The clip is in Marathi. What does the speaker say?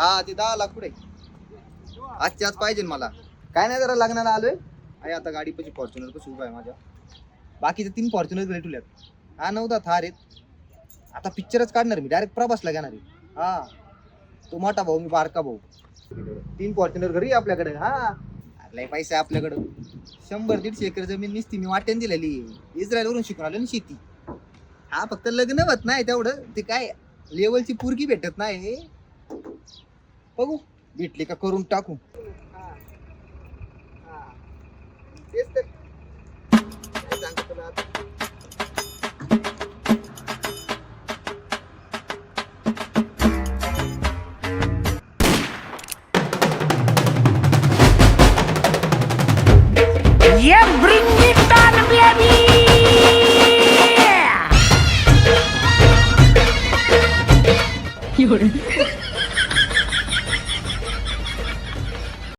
हा ते दहा लाख पुढे आजच्या आज पाहिजे मला. काय नाही जरा लग्नाला आलोय. आहे आता गाडी पशी फॉर्च्युनर कशी उभा आहे माझ्या. बाकीचे तीन फॉर्च्युनर भेटूल्यात. हा नव्हता थार आहेत. आता पिक्चरच काढणार मी. डायरेक्ट प्रभासला घेणार आहे. हा. तो मोठा भाऊ मी बारका भाऊ. तीन फॉर्च्युनर घरी आहे आपल्याकडे. हा. लय पैसा आहे आपल्याकडं. शंभर दीडशे एकर जमीन निसती मी वाट्यान दिलेली इस्रायलवरून शिकून आलो ना शेती. हा फक्त लग्न होत नाही तेवढं. ते काय लेवलची पुरगी भेटत नाही. बघू भेटली का करून टाकू तेच तर काय सांगतो तुला आता? Yeah, bring it on, baby! Fiore.